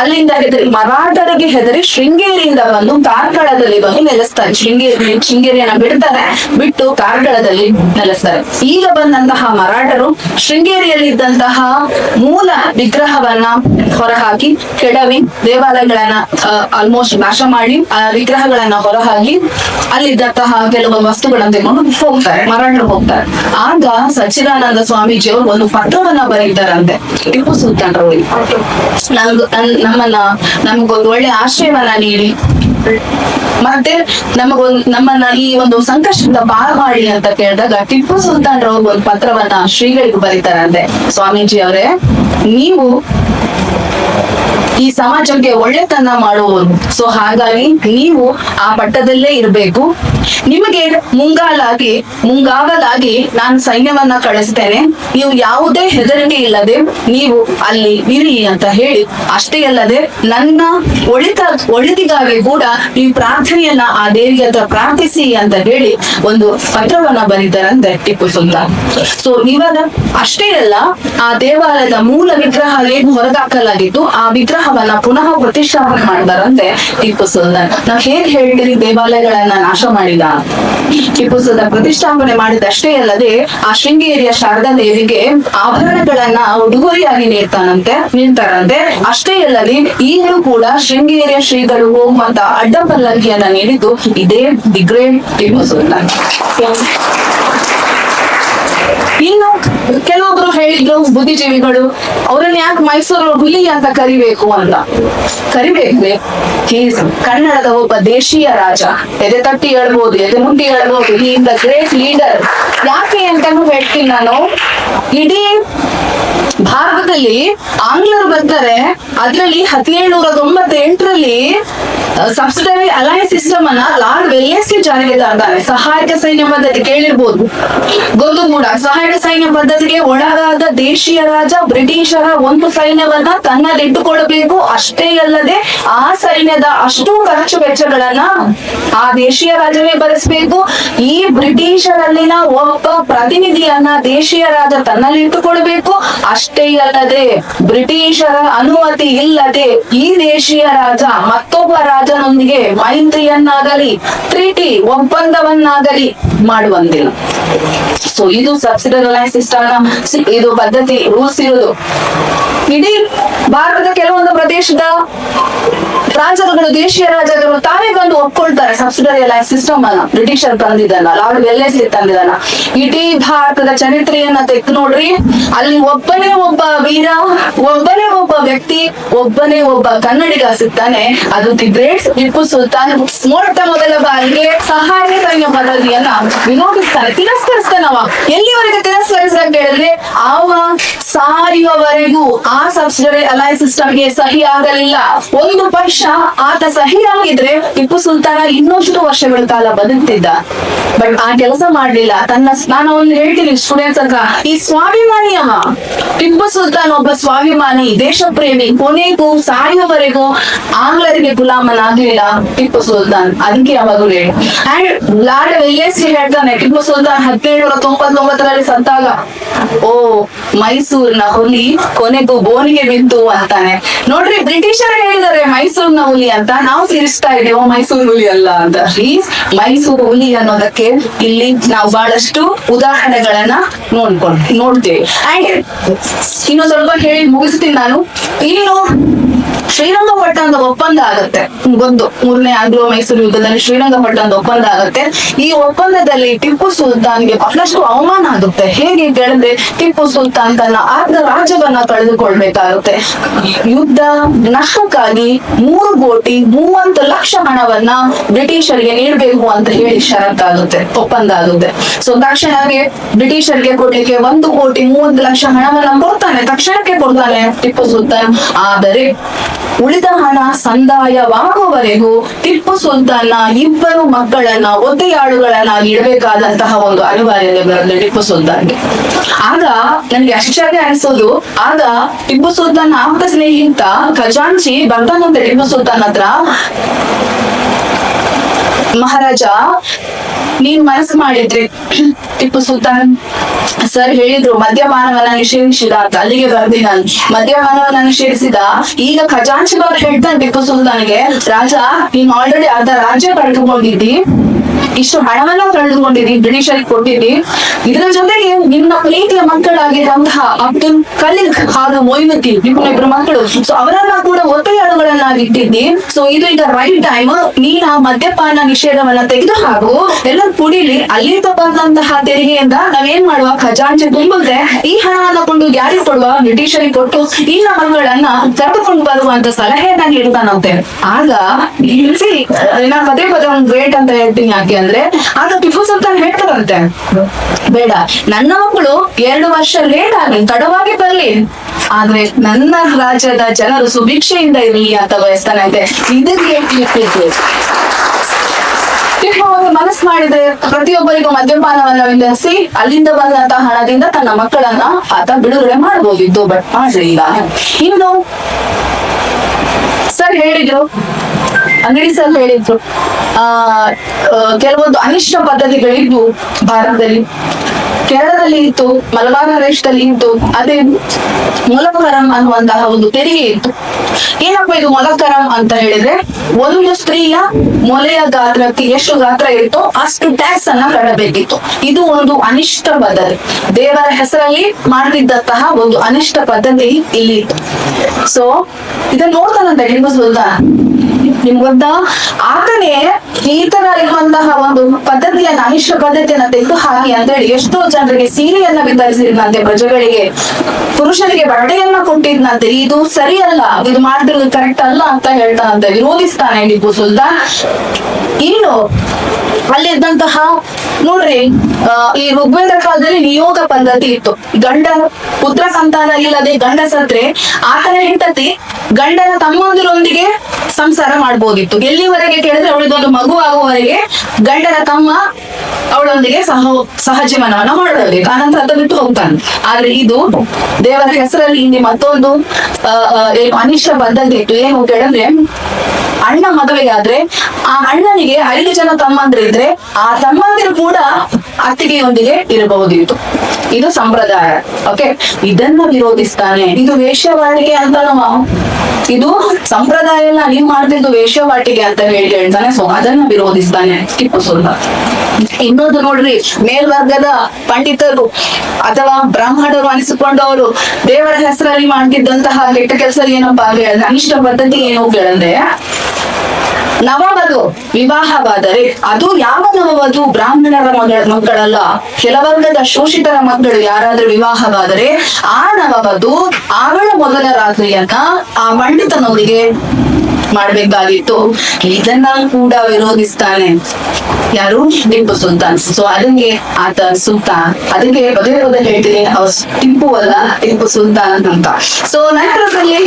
ಅಲ್ಲಿಂದ ಹೆದರಿ, ಮರಾಠರಿಗೆ ಹೆದರಿ ಶೃಂಗೇರಿಯಿಂದ ಬಂದು ಕಾರ್ಕಳದಲ್ಲಿ ಬಂದು ನೆಲೆಸ್ತಾರೆ. ಶೃಂಗೇರಿ, ಶೃಂಗೇರಿಯನ್ನ ಬಿಡ್ತಾರೆ, ಬಿಟ್ಟು ಕಾರ್ಕಳದಲ್ಲಿ ನೆಲೆಸ್ತಾರೆ. ಈಗ ಬಂದಂತಹ ಮರಾಠರು ಶೃಂಗೇರಿಯಲ್ಲಿದ್ದಂತಹ ಮೂಲ ವಿಗ್ರಹವನ್ನ ಹೊರಹಾಕಿ, ಕೆಡವಿ ದೇವಾಲಯಗಳನ್ನ ಆಲ್ಮೋಸ್ಟ್ ನಾಶ ಮಾಡಿ, ಆ ವಿಗ್ರಹಗಳನ್ನ ಹೊರಹಾಕಿ, ಅಲ್ಲಿದ್ದಂತಹ ಕೆಲವು ವಸ್ತುಗಳನ್ನ ತೆಗೆದು ಹೋಗ್ತಾರೆ, ಮರಾಠರು ಹೋಗ್ತಾರೆ. ಆಗ ಸಚ್ಚಿದಾನಂದ ಸ್ವಾಮೀಜಿ ಅವರು ಒಂದು ಪತ್ರವನ್ನ ಬರೀತಾರಂತೆ. ಟಿಪ್ಪು ಸುಲ್ತಾನ್ ರವರಿಗೆ ನಮ್ಗ್ ನನ್- ನಮ್ಮನ್ನ, ನಮಗೊಂದು ಒಳ್ಳೆ ಆಶ್ರಯವನ್ನ ನೀಡಿ. ಮತ್ತೆ ನಮಗೊಂದ್, ನಮ್ಮನ್ನ ಈ ಒಂದು ಸಂಕಷ್ಟದಿಂದ ಪಾರು ಮಾಡಿ ಅಂತ ಕೇಳಿದಾಗ ಟಿಪ್ಪು ಸುಲ್ತಾನ್ ರವರು ಒಂದು ಪತ್ರವನ್ನ ಶ್ರೀಗಳಿಗೆ ಬರೀತಾರಂತೆ. ಸ್ವಾಮೀಜಿ ಅವರೇ ನೀವು ಈ ಸಮಾಜಕ್ಕೆ ಒಳ್ಳೆತನ ಮಾಡುವವರು. ಸೊ ಹಾಗಾಗಿ ನೀವು ಆ ಪಟ್ಟದಲ್ಲೇ ಇರಬೇಕು. ನಿಮಗೆ ಮುಂಗಾಲಾಗಿ, ಮುಂಗಾಗಲಾಗಿ ನಾನು ಸೈನ್ಯವನ್ನ ಕಳಿಸ್ತೇನೆ. ನೀವು ಯಾವುದೇ ಹೆದರಿಕೆ ಇಲ್ಲದೆ ನೀವು ಅಲ್ಲಿ ಇರಿ ಅಂತ ಹೇಳಿ. ಅಷ್ಟೇ ಅಲ್ಲದೆ ನನ್ನ ಒಳಿತ, ಒಳಿತಿಗಾಗಿ ಕೂಡ ನೀವು ಪ್ರಾರ್ಥನೆಯನ್ನ ಆ ಹತ್ರ ಪ್ರಾರ್ಥಿಸಿ ಅಂತ ಹೇಳಿ ಒಂದು ಪತ್ರವನ್ನ ಬರೀತಾರಂತೆ ಟಿಪ್ಪು ಸುಲ್ತಾನ್. ಸೊ ಇವಾಗ ಅಷ್ಟೇ ಅಲ್ಲ, ಆ ದೇವಾಲಯದ ಮೂಲ ವಿಗ್ರಹ ಏನು ಹೊರಗಾಕಲಾಗಿತ್ತು, ಆ ವಿಗ್ರಹವನ್ನ ಪುನಃ ಪ್ರತಿಷ್ಠಾಪನೆ ಮಾಡಿದಾರಂತೆ ಟಿಪ್ಪು ಸುಲ್ತಾನ್. ನಾವ್ ಹೇಗ್ ಹೇಳ್ತೀರಿ, ದೇವಾಲಯಗಳನ್ನ ನಾಶ ಮಾಡಿದ? ಟಿಪ್ಪು ಸುಲ್ತಾನ್ ಪ್ರತಿಷ್ಠಾಪನೆ ಮಾಡಿದಷ್ಟೇ ಅಲ್ಲದೆ ಆ ಶೃಂಗೇರಿಯ ಶಾರದಾ ದೇವಿಗೆ ಆಭರಣಗಳನ್ನ ಉಡುಗೊರೆಯಾಗಿ ನೀಡ್ತಾನಂತೆ, ನೀಡ್ತಾರಂತೆ. ಅಷ್ಟೇ ಅಲ್ಲದೆ ಈಗಲೂ ಕೂಡ ಶೃಂಗೇರಿಯ ಶ್ರೀಗಳು ಹೋಗುವಂತ ಅಡ್ಡಪಲ್ಲಕ್ಕಿಯನ್ನ ನೀಡಿದ್ದು ಇದೇ ದಿ ಗ್ರೇಟ್ ಟಿಪ್ಪು ಸುಲ್ತಾನ್. ಇನ್ನು ಕೆಲವೊಬ್ರು ಹೇಳಿದ್ರು ಬುದ್ಧಿಜೀವಿಗಳು, ಅವರನ್ನ ಯಾಕೆ ಮೈಸೂರು ಹುಲಿ ಅಂತ ಕರಿಬೇಕು ಅಂತ? ಕರಿಬೇಕ್ರೆ. ಕನ್ನಡದ ಒಬ್ಬ ದೇಶೀಯ ರಾಜ. ಎದೆ ತಟ್ಟಿ ಹೇಳ್ಬೋದು, ಎದೆ ಮುಟ್ಟಿ ಹೇಳ್ಬೋದು ಈ ಗ್ರೇಟ್ ಲೀಡರ್ ಯಾಕೆ ಅಂತಾನು ಹೇಳ್ತೀನಿ ನಾನು. ಇಡೀ ಭಾರತದಲ್ಲಿ ಆಂಗ್ಲರು ಬರ್ತಾರೆ. ಅದರಲ್ಲಿ ಹದಿನೇಳುನೂರ ತೊಂಬತ್ತೆಂಟರಲ್ಲಿ ಸಬ್ಸಿಡರಿ ಅಲಯನ್ಸ್ ಸಿಸ್ಟಮ್ ಅನ್ನ ಲಾರ್ಡ್ ವೆಲ್ಲಿಯಸ್ಗೆ ಜಾರಿಗೆ ತಂದಾನೆ ಸಹಾಯಕ ಸೈನ್ಯ ಪದ್ಧತಿ ಕೇಳಿರ್ಬೋದು. ಗೊತ್ತು ಕೂಡ. ಸಹಾಯಕ ಸೈನ್ಯ ಪದ್ಧತಿಗೆ ಒಳಗಾದ ದೇಶೀಯ ರಾಜ, ಬ್ರಿಟಿಷರ ಒಂದು ಸೈನ್ಯವನ್ನ ತನ್ನಲ್ಲಿಟ್ಟುಕೊಳ್ಳಬೇಕು ಅಷ್ಟೇ ಅಲ್ಲದೆ ಆ ಸೈನ್ಯದ ಅಷ್ಟು ಖರ್ಚು ವೆಚ್ಚಗಳನ್ನ ಆ ದೇಶೀಯ ರಾಜವೇ ಭರಿಸಬೇಕು. ಈ ಬ್ರಿಟಿಷರಲ್ಲಿನ ಒಬ್ಬ ಪ್ರತಿನಿಧಿಯನ್ನ ದೇಶೀಯ ರಾಜ ತನ್ನಲ್ಲಿಟ್ಟುಕೊಳ್ಬೇಕು. ಅಷ್ಟೇ ಅಲ್ಲದೆ ಬ್ರಿಟಿಷರ ಅನುಮತಿ ಇಲ್ಲದೆ ಈ ದೇಶೀಯ ರಾಜ ಮತ್ತೊಬ್ಬ ರಾಜನೊಂದಿಗೆ ಮೈತ್ರಿಯನ್ನಾಗಲಿ ಟ್ರೀಟಿ ಒಪ್ಪಂದವನ್ನಾಗಲಿ ಮಾಡುವಂತಿಲ್ಲ. ಸೊ ಇದು ಸಬ್ಸಿಡಿ ಅಲೈನ್ಸ್ ಸಿಸ್ಟಮ್, ಇದು ಪದ್ಧತಿ ರೂಲ್ಸ್ ಇರೋದು. ಇಡೀ ಭಾರತದ ಕೆಲವೊಂದು ಪ್ರದೇಶದ ರಾಜರುಗಳು, ದೇಶೀಯ ರಾಜರುಗಳು ತಾವೇ ಬಂದು ಒಪ್ಕೊಳ್ತಾರೆ ಸಬ್ಸಿಡರಿ ಅಲೈನ್ಸ್ ಸಿಸ್ಟಮ್ ಅನ್ನ. ಬ್ರಿಟಿಷರ್ ತಂದಿದ್ದಲ್ಲ ಲಾರ್ಡ್ ವೆಲ್ಲೆಸ್ಲಿ ತಂದಿದ್ದಲ್ಲ ಇಡೀ ಭಾರತದ ಚರಿತ್ರೆಯನ್ನ ತೆಗೆದು ನೋಡ್ರಿ, ಅಲ್ಲಿ ಒಬ್ಬನೇ ಒಬ್ಬ ವೀರ, ಒಬ್ಬನೇ ಒಬ್ಬ ವ್ಯಕ್ತಿ, ಒಬ್ಬನೇ ಒಬ್ಬ ಕನ್ನಡಿಗ ಸಿಗ್ತಾನೆ. ಅದು ದಿ ಗ್ರೇಟ್ ಟಿಪ್ಪು ಸುಲ್ತಾನ್. ಮೊಟ್ಟ ಮೊದಲ ಬಾರಿಗೆ ಸಹಾಯ ಸೈನ್ಯ ಪದ್ಧತಿಯನ್ನ ವಿನೋದಿಸ್ತಾನೆ ತಿರಸ್ಕರಿಸ್ತಾನವ. ಎಲ್ಲಿವರೆಗೆ ತಿರಸ್ಕರಿಸ್ತಾನೆ ಹೇಳಿದ್ರೆ, ಅವ ಸಾಯುವವರೆಗೂ ಆ ಸಬ್ಸಿಡರಿ ಅಲೈನ್ಸ್ ಸಿಸ್ಟಮ್ಗೆ ಸಹಿ ಆಗಲಿಲ್ಲ. ಒಂದು ಪಕ್ಷ ಆತ ಸಹಿ ಆಗಿದ್ರೆ, ಟಿಪ್ಪು ಸುಲ್ತಾನ ಇನ್ನಷ್ಟು ವರ್ಷಗಳ ಕಾಲ ಬದುಕ್ತಿದ್ದ. ಬಟ್ ಆ ಕೆಲಸ ಮಾಡ್ಲಿಲ್ಲ. ತನ್ನ ನಾನು ಒಂದು ಹೇಳ್ತೀನಿ ಸ್ಟೂಡೆಂಟ್ಸ್ ಅಂತ ಈ ಸ್ವಾಭಿಮಾನಿ ಅವ. ಟಿಪ್ಪು ಸುಲ್ತಾನ್ ಒಬ್ಬ ಸ್ವಾಭಿಮಾನಿ ದೇಶ ಪ್ರೇಮಿ ಕೊನೆಗೂ ಸಾಯುವವರೆಗೂ ಆಂಗ್ಲರಿಗೆ ಗುಲಾಮನಾಗ್ಲಿಲ್ಲ ಟಿಪ್ಪು ಸುಲ್ತಾನ್. ಅದಕ್ಕೆ ಯಾವಾಗಲೂ ಅಂಡ್ ಲಾರ್ಡ್ ವೆಲ್ಲೆಸ್ಲಿ ಹೇಳ್ತಾನೆ, ಟಿಪ್ಪು ಸುಲ್ತಾನ್ ಹದಿನೇಳುನೂರ ತೊಂಬತ್ತೊಂಬತ್ತರಲ್ಲಿ ಸತ್ತಾಗ ಓ, ಮೈಸೂರಿನ ಹುಲಿ ಕೊನೆಗೂ ಬೋನಿಗೆ ಬಿದ್ದು ಅಂತಾನೆ. ನೋಡ್ರಿ, ಬ್ರಿಟಿಷರು ಹೇಳಿದಾರೆ ಮೈಸೂರಿನ ಹುಲಿ ಅಂತ. ನಾವು ತಿರ್ಸ್ತಾ ಇದ್ದೇವೋ ಮೈಸೂರು ಹುಲಿ ಅಲ್ಲ ಅಂತ. ಪ್ಲೀಸ್ ಮೈಸೂರು ಹುಲಿ ಅನ್ನೋದಕ್ಕೆ ಇಲ್ಲಿ ನಾವು ಬಹಳಷ್ಟು ಉದಾಹರಣೆಗಳನ್ನ ನೋಡ್ಕೊಂಡು ನೋಡ್ತೇವೆ. ಅಂಡ್ ಇನ್ನು ಸ್ವಲ್ಪ ಹೇಳಿ ಮುಗಿಸ್ತೀನಿ ನಾನು. ಇನ್ನು ಶ್ರೀರಂಗಪಟ್ಟಣದ ಒಪ್ಪಂದ ಆಗತ್ತೆ. ಬಂದು ಮೂರನೇ ಆಂಗ್ಲೋ ಮೈಸೂರು ಯುದ್ಧದಲ್ಲಿ ಶ್ರೀರಂಗಪಟ್ಟಣದ ಒಪ್ಪಂದ ಆಗುತ್ತೆ. ಈ ಒಪ್ಪಂದದಲ್ಲಿ ಟಿಪ್ಪು ಸುಲ್ತಾನ್ಗೆ ಬಹಳಷ್ಟು ಅವಮಾನ ಆಗುತ್ತೆ. ಹೇಗೆ ಕೇಳಿದ್ರೆ, ಟಿಪ್ಪು ಸುಲ್ತಾನ್ ತನ್ನ ಅರ್ಧ ರಾಜ್ಯವನ್ನ ಕಳೆದುಕೊಳ್ಬೇಕಾಗುತ್ತೆ. ಯುದ್ಧ ನಷ್ಟಕ್ಕಾಗಿ ಮೂರು ಕೋಟಿ ಮೂವತ್ತು ಲಕ್ಷ ಹಣವನ್ನ ಬ್ರಿಟಿಷರಿಗೆ ನೀಡಬೇಕು ಅಂತ ಹೇಳಿ ಷರತ್ತಾಗುತ್ತೆ ಒಪ್ಪಂದ ಆಗುತ್ತೆ. ಸೊ ತಕ್ಷಣವೇ ಬ್ರಿಟಿಷರಿಗೆ ಕೊಡ್ಲಿಕ್ಕೆ ಒಂದು ಕೋಟಿ ಮೂವತ್ತು ಲಕ್ಷ ಹಣವನ್ನ ಕೊಡ್ತಾನೆ. ತಕ್ಷಣಕ್ಕೆ ಕೊಡ್ತಾನೆ ಟಿಪ್ಪು ಸುಲ್ತಾನ್. ಆದರೆ ಉಳಿದ ಹಣ ಸಂದಾಯವಾಗುವವರೆಗೂ ಟಿಪ್ಪು ಸುಲ್ತಾನ್ನ ಇಬ್ಬರು ಮಕ್ಕಳನ್ನ, ಒದ್ದೆಯಾಳುಗಳನ್ನ ಇಡಬೇಕಾದಂತಹ ಒಂದು ಅನಿವಾರ್ಯತೆ ಬರುತ್ತೆ ಟಿಪ್ಪು ಸುಲ್ತಾನ್ಗೆ. ಆಗ ನನಗೆ ಆಶ್ಚರ್ಯ ಅನಿಸೋದು, ಆಗ ಟಿಪ್ಪು ಸುಲ್ತಾನ್ ಆಪ್ತ ಸ್ನೇಹಿತ ಖಜಾಂಚಿ ಬರ್ತಾನಂತೆ ಟಿಪ್ಪು ಸುಲ್ತಾನ್ ಹತ್ರ. ಮಹಾರಾಜ ನೀನ್ ಮನಸ್ಸು ಮಾಡಿದ್ರೆ. ಟಿಪ್ಪು ಸುಲ್ತಾನ್ ಸರ್ ಹೇಳಿದ್ರು, ಮದ್ಯಪಾನವನ್ನ ನಿಷೇಧಿಸಿದ ಅಂತ. ಅಲ್ಲಿಗೆ ಬರ್ದಿ ನಾನು. ಮದ್ಯಪಾನವನ್ನ ನಿಷೇಧಿಸಿದ. ಈಗ ಖಜಾಂಚಿದವ್ರು ಹೇಳ್ತಾನೆ ಟಿಪ್ಪು ಸುಲ್ತಾನ್ಗೆ, ರಾಜ, ನೀನ್ ಆಲ್ರೆಡಿ ಅರ್ಧ ರಾಜ್ಯ ಕಳೆದುಕೊಂಡಿದ್ದಿ ಇಷ್ಟು ಹಣವನ್ನ ಕಳೆದುಕೊಂಡಿದ್ದಿ ಬ್ರಿಟಿಷರಿಗೆ ಕೊಟ್ಟಿದ್ದಿ ಇದರ ಜೊತೆಗೆ ನಿಮ್ಮ ಪ್ರೀತಿಯ ಮಕ್ಕಳಾಗಿರುವಂತಹ ಅಬ್ದುಲ್ ಖಲೀಲ್ ಹಾಗೂ ಮೊಯ್ನುದ್ದೀನ್ ನಿಮ್ಮ ಇಬ್ಬರು ಮಕ್ಕಳು. ಸೊ ಅವರನ್ನ ಕೂಡ ಒತ್ತೆಯಾಳುಗಳನ್ನ ಇಟ್ಟಿದ್ದಿ ಸೊ ಇದು ಈಗ ರೈಟ್ ಟೈಮ್ ನೀನ್ ಮದ್ಯಪಾನ ನಿಷೇಧವನ್ನ ತೆಗೆದು ಹಾಗೂ ಎಲ್ಲ ಕುಡಿಲಿ. ಅಲ್ಲಿಂದ ಬಂದಂತಹ ತೆರಿಗೆಯಿಂದ ನಾವೇನ್ ಮಾಡುವ? ಖಜಾಂಚೆ ತುಂಬುತ್ತೆ ಈ ಹಣವನ್ನ ಕೊಂಡು ಯಾರಿಗೆ ಕೊಡುವ? ಬ್ರಿಟಿಷರಿಗೆ ಕೊಟ್ಟು ಈ ಮಕ್ಕಳನ್ನ ಕರೆದುಕೊಂಡು ಬರುವಂತ ಸಲಹೆಯನ್ನ ನೀಡ್ತಾನಂತೆ ಆಗ ಪದೇ ಪದೇ ಒಂದು ಗ್ರೇಟ್ ಅಂತ ಹೇಳ್ತೀನಿ ಯಾಕೆ ಅಂದ್ರೆ, ಆಗ ಟಿಪ್ಪು ಸುಲ್ತಾನ್ ಹೇಳ್ತಾರಂತೆ. ಬೇಡ, ನನ್ನ ಮಕ್ಕಳು ಎರಡು ವರ್ಷ ಲೇಟ್ ಆಗಲಿ ತಡವಾಗಿ ಬರ್ಲಿ. ಆದ್ರೆ ನನ್ನ ರಾಜ್ಯದ ಜನರು ಸುಭಿಕ್ಷೆಯಿಂದ ಇರಲಿ ಅಂತ ಬಯಸ್ತಾನೆ ಅಂತೆ. ಇದಕ್ಕೆ ಟಿಪ್ಪು. ಮನಸ್ಸು ಮಾಡಿದ್ರೆ ಪ್ರತಿಯೊಬ್ಬರಿಗೂ ಮದ್ಯಪಾನವನ್ನ ವಿಧಿಸಿ ಅಲ್ಲಿಂದ ಬಂದಂತ ಹಣದಿಂದ ತನ್ನ ಮಕ್ಕಳನ್ನ ಆತ ಬಿಡುಗಡೆ ಮಾಡಬಹುದಿತ್ತು ಬಟ್ ಮಾಡಲಿಲ್ಲ. ಇನ್ನು? ಸರ್, ಹೇಳಿದ್ರು. ಅಂಗಡಿ ಸರ್ ಹೇಳಿದ್ರು. ಆ ಕೆಲವೊಂದು ಅನಿಷ್ಟ ಪದ್ಧತಿಗಳಿದ್ವು ಭಾರತದಲ್ಲಿ. ಕೇರಳದಲ್ಲಿ ಇತ್ತು, ಮಲಬಾರ್ ಪ್ರದೇಶದಲ್ಲಿ ಇತ್ತು, ಅದೇ ಮೊಲಕರಂ ಅನ್ನುವಂತಹ ಒಂದು ತೆರಿಗೆ ಇತ್ತು. ಏನಪ್ಪ ಇದು ಮೊಲಕರಂ ಅಂತ ಹೇಳಿದ್ರೆ, ಒಂದು ಸ್ತ್ರೀಯ ಮೊಲೆಯ ಗಾತ್ರಕ್ಕೆ ಎಷ್ಟು ಗಾತ್ರ ಇರುತ್ತೋ ಅಷ್ಟು ಟ್ಯಾಕ್ಸ್ ಅನ್ನ ಕಟ್ಟಬೇಕಿತ್ತು. ಇದು ಒಂದು ಅನಿಷ್ಟ ಪದ್ಧತಿ. ದೇವರ ಹೆಸರಲ್ಲಿ ಮಾಡ್ತಿದ್ದಂತಹ ಒಂದು ಅನಿಷ್ಟ ಪದ್ಧತಿ ಇಲ್ಲಿ ಇತ್ತು. ಸೊ ಇದನ್ನ ನೋಡ್ತಾನಂತ ಸುಲ್ತಾನ್. ನಿಮ್ಗೆ ಆತನೇ ಈ ತರ ಇರುವಂತಹ ಒಂದು ಪದ್ಧತಿಯನ್ನ, ಅನಿಷ್ಟ ಪದ್ಧತಿಯನ್ನ ತೆಗೆದು ಹಾಕಿ ಅಂತ ಹೇಳಿ ಎಷ್ಟೋ ಜನರಿಗೆ ಸೀರೆಯನ್ನ ವಿತರಿಸಿದ್ನಂತೆ ಪ್ರಜೆಗಳಿಗೆ. ಪುರುಷರಿಗೆ ಬಟ್ಟೆಯನ್ನ ಕೊಟ್ಟಿದ್ನಂತೆ. ಇದು ಸರಿಯಲ್ಲ, ಇದು ಮಾಡ್ತಿರೋದು ಕರೆಕ್ಟ್ ಅಲ್ಲ ಅಂತ ಹೇಳ್ತಾನಂತೆ. ವಿರೋಧಿಸ್ತಾನೆ ಟಿಪ್ಪು ಸುಲ್ತಾನ್. ಇನ್ನು ಅಲ್ಲಿದ್ದಂತಹ ನೋಡ್ರಿ ಈ ಋಗ್ವೇದ ಕಾಲದಲ್ಲಿ ನಿಯೋಗ ಪದ್ಧತಿ ಇತ್ತು. ಗಂಡ ಪುತ್ರ ಸಂತಾನ ಇಲ್ಲದೆ ಗಂಡ ಸತ್ರೆ, ಆತನ ಹೆಂಡತಿ ಗಂಡನ ತಮ್ಮಂದಿರೊಂದಿಗೆ ಸಂಸಾರ ಮಾಡ್ಬೋದಿತ್ತು. ಎಲ್ಲಿವರೆಗೆ ಕೇಳಿದ್ರೆ ಅವಳಿಗೊಂದು ಮಗು ಆಗುವವರೆಗೆ ಗಂಡನ ತಮ್ಮ ಅವಳೊಂದಿಗೆ ಸಹ ಸಹಜೀವನವನ್ನ ಮಾಡಬೇಕು. ಆನಂತರ ಅದನ್ನು ಬಿಟ್ಟು ಹೋಗ್ತಾನೆ. ಆದ್ರೆ ಇದು ದೇವರ ಹೆಸರಲ್ಲಿ ಇಲ್ಲಿ ಮತ್ತೊಂದು ಏನು ಅನಿಷ್ಟ ಇತ್ತು. ಏನು ಕೇಳಿದ್ರೆ, ಅಣ್ಣ ಮದುವೆಯಾದ್ರೆ ಆ ಅಣ್ಣನಿಗೆ ಐದು ಜನ ತಮ್ಮಂದ್ರಿದ್ರೆ ಆ ತಮ್ಮಂದಿರು ಕೂಡ ಅತ್ತಿಗೆಯೊಂದಿಗೆ ಇರಬಹುದಿತ್ತು ಇದು. ಸಂಪ್ರದಾಯ. ಓಕೆ ಇದನ್ನ ವಿರೋಧಿಸ್ತಾನೆ. ಇದು ವೇಶ್ಯವಾಟಿಕೆ ಅಂತ ನಾವು ಇದು ಸಂಪ್ರದಾಯ ಎಲ್ಲ ನೀವು ಮಾಡ್ತಿದ್ದು ವೇಷವಾಟಿಕೆ ಅಂತ ಹೇಳಿ ಹೇಳ್ತಾನೆ ಸೊ ಅದನ್ನ ವಿರೋಧಿಸ್ತಾನೆ. ಟಿಪ್ಪು ಸುಲ್ತಾನ್. ಇನ್ನೊಂದು ನೋಡ್ರಿ, ಮೇಲ್ವರ್ಗದ ಪಂಡಿತರು ಅಥವಾ ಬ್ರಾಹ್ಮಣರು ಅನಿಸಿಕೊಂಡವರು ದೇವರ ಹೆಸರಲ್ಲಿ ಮಾಡ್ತಿದ್ದಂತಹ ಕೆಟ್ಟ ಕೆಲಸ ಏನಪ್ಪಾ ಅನಿಷ್ಟ ಪದ್ಧತಿ ಏನು ಕೇಳಿದ್ರೆ ನವವಧು ವಿವಾಹವಾದರೆ, ಅದು ಯಾವ ನವವಧು ಬ್ರಾಹ್ಮಣರ ಮಗಳ, ಮಕ್ಕಳಲ್ಲ, ಕೆಲವರ್ಗದ ಶೋಷಿತರ ಮಕ್ಕಳು ಯಾರಾದ್ರೂ ವಿವಾಹವಾದರೆ, ಆ ನವವಧು ಆಗಳ ಮೊದಲ ರಾತ್ರಿಯನ್ನ ಆ ಪಂಡಿತನೊಂದಿಗೆ ಮಾಡ್ಬೇಕಾಗಿತ್ತು. ಇದನ್ನ ಕೂಡ ವಿರೋಧಿಸ್ತಾನೆ. ಯಾರು? ಟಿಪ್ಪು ಸುಲ್ತಾನ್. ಸೊ ಅದಕ್ಕೆ ಆತ ಸುಲ್ತಾನ್ ಅದಕ್ಕೆ ಪದೇ ಪದೇ ಹೇಳ್ತೀನಿ. ಅವ್ರು ಟಿಪ್ಪು ಅಲ್ಲ, ಟಿಪ್ಪು ಸುಲ್ತಾನ್ ಅಂತ. ಸೊ ನಂತರದಲ್ಲಿ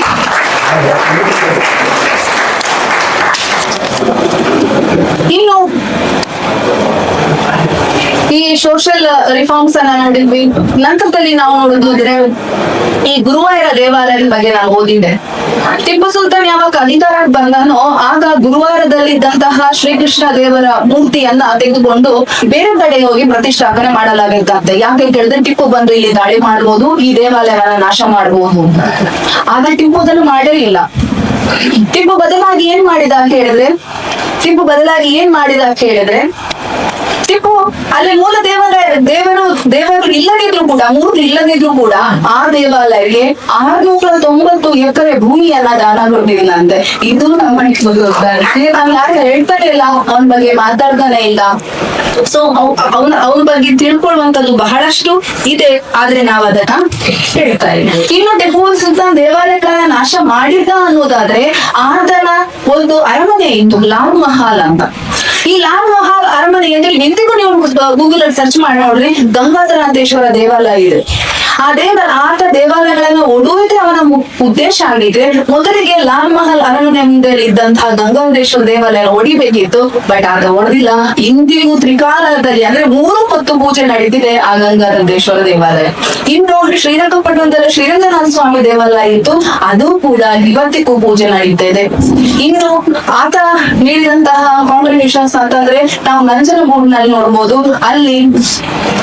ಇನ್ನು ಈ ಸೋಷಿಯಲ್ ರಿಫಾರ್ಮ್ಸ್ ಅನ್ನ ನೋಡಿದ್ವಿ. ನಂತರದಲ್ಲಿ ನಾವು ನೋಡಿದ್ರೆ ಈ ಗುರುವಾಯರ ದೇವಾಲಯದ ಬಗ್ಗೆ ನಾನು ಓದಿದ್ದೆ. ಟಿಪ್ಪು ಸುಲ್ತಾನ್ ಯಾವಾಗ ಅಧಿಕಾರಕ್ಕೆ ಬಂದನೋ ಆಗ ಗುರುವಾರದಲ್ಲಿದ್ದಂತಹ ಶ್ರೀಕೃಷ್ಣ ದೇವರ ಮೂರ್ತಿಯನ್ನ ತೆಗೆದುಕೊಂಡು ಬೇರೆ ಕಡೆ ಹೋಗಿ ಪ್ರತಿಷ್ಠಾಪನೆ ಮಾಡಲಾಗಿತ್ತಂತೆ ಯಾಕೆ ಕೇಳಿದ್ರೆ ಟಿಪ್ಪು ಬಂದು ಇಲ್ಲಿ ದಾಳಿ ಮಾಡಬಹುದು ಈ ದೇವಾಲಯವನ್ನ ನಾಶ ಮಾಡಬಹುದು ಆಗ ಟಿಪ್ಪು ಅದನ್ನು ಮಾಡೇ ಇಲ್ಲ. ಟಿಪ್ಪು ಬದಲಾಗಿ ಏನ್ ಮಾಡಿದ ಅಂತ ಹೇಳಿದ್ರೆ, ಟಿಪ್ಪು ಬದಲಾಗಿ ಏನ್ ಮಾಡಿದ ಅಂತ ಹೇಳಿದ್ರೆ ಅಲ್ಲಿ ಮೂಲ ದೇವಾಲಯ, ದೇವರು ದೇವರು ಇಲ್ಲದಿದ್ರು ಕೂಡ, ಮೂರು ಇಲ್ಲದಿದ್ರು ಕೂಡ ಆ ದೇವಾಲಯಕ್ಕೆ ಆರ್ನೂರ ತೊಂಬತ್ತು ಎಕರೆ ಭೂಮಿಯನ್ನ ದಾನ ಕೊಟ್ಟಿದ್ದಂತೆ ಇದು ನಮ್ಮ. ನಾನು ಯಾರು ಹೇಳ್ತಾನೆ ಇಲ್ಲ, ಅವನ ಬಗ್ಗೆ ಮಾತಾಡ್ತಾನೆ ಇಲ್ಲ. ಸೊ ಅವನ ಅವನ ಬಗ್ಗೆ ತಿಳ್ಕೊಳ್ಳುವಂತದ್ದು ಬಹಳಷ್ಟು ಇದೆ. ಆದ್ರೆ ನಾವ್ ಅದನ್ನ ಹೇಳ್ತಾ ಇಲ್ಲ. ಇನ್ನು ಟಿಪ್ಪು ಸುಲ್ತಾನ್ ದೇವಾಲಯಗಳನ್ನ ನಾಶ ಮಾಡಿದ್ದ ಅನ್ನೋದಾದ್ರೆ ಆತನ ಒಂದು ಅರಮನೆ ಇತ್ತು, ಲಾಲ್ ಮಹಾಲ್ ಅಂತ. ಈ ಲಾಲ್ ಮಹಲ್ ಅರಮನೆ ಅಂದ್ರೆ ಎಂದಿಗೂ ನೀವು ಗೂಗಲ್ ಅಲ್ಲಿ ಸರ್ಚ್ ಮಾಡಿ ನೋಡ್ರಿ ಗಂಗಾಧರನಾಥೇಶ್ವರ ದೇವಾಲಯ ಇದೆ. ಆ ದೇವರ ಆತ ದೇವಾಲಯಗಳನ್ನು ಒಡುವುದೇ ಅವನ ಉದ್ದೇಶ ಆಗಿದೆ ಮೊದಲಿಗೆ ಲಾಲ್ ಮಹಲ್ ಅರಣ್ಯ ಮುಂದೆ ಇದ್ದಂತಹ ಗಂಗಾಧೇಶ್ವರ ದೇವಾಲಯ ಒಡಿಬೇಕಿತ್ತು, ಬಟ್ ಆಗ ಒಡೆದಿಲ್ಲ. ಇಂದಿಗೂ ತ್ರಿಕಾಲದಲ್ಲಿ ಅಂದ್ರೆ ಮೂರು ಹೊತ್ತು ಪೂಜೆ ನಡೀತಿದೆ ಆ ಗಂಗಾಧರೇಶ್ವರ ದೇವಾಲಯ. ಇನ್ನು ಶ್ರೀರಂಗಪಟ್ಟಣದಲ್ಲಿ ಶ್ರೀರಂಗನಾಥ ಸ್ವಾಮಿ ದೇವಾಲಯ ಇತ್ತು. ಅದು ಕೂಡ ಇವತ್ತಿಗೂ ಪೂಜೆ ನಡೀತಾ ಇದೆ. ಇನ್ನು ಆತ ನೀಡಿದಂತಹ ಕಾಂಗ್ರೆಸ್ ಅಂತಂದ್ರೆ ನಾವು ನಂಜನಗೂಡಿನಲ್ಲಿ ನೋಡ್ಬೋದು. ಅಲ್ಲಿ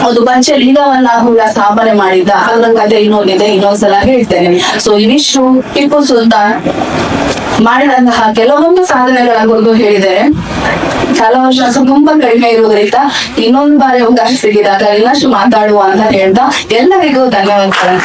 ಒಂದು ಪಂಚಲಿಂಗವನ್ನ ಕೂಡ ಸ್ಥಾಪನೆ ಮಾಡಿದ್ದ ಅದರ ಕತೆ ಇನ್ನೊಂದಿದೆ, ಇನ್ನೊಂದ್ಸಲ ಹೇಳ್ತೇನೆ. ಸೊ ಇವಿಷ್ಟು ಟಿಪ್ಪು ಸುಲ್ತಾನ್ ಮಾಡಿದಂತಹ ಕೆಲವೊಂದು ಸಾಧನೆಗಳ ಕುರಿತು ಹೇಳಿದ್ದೇನೆ ಕಾಲಾವಕಾಶ ತುಂಬಾ ಕಡಿಮೆ ಇರುವುದರಿಂದ ಇನ್ನೊಂದು ಬಾರಿ ಅವಕಾಶ ಸಿಗಿದಾಗ ಇನ್ನಷ್ಟು ಮಾತಾಡುವ ಅಂತ ಹೇಳ್ತಾ ಎಲ್ಲರಿಗೂ ಧನ್ಯವಾದಗಳು.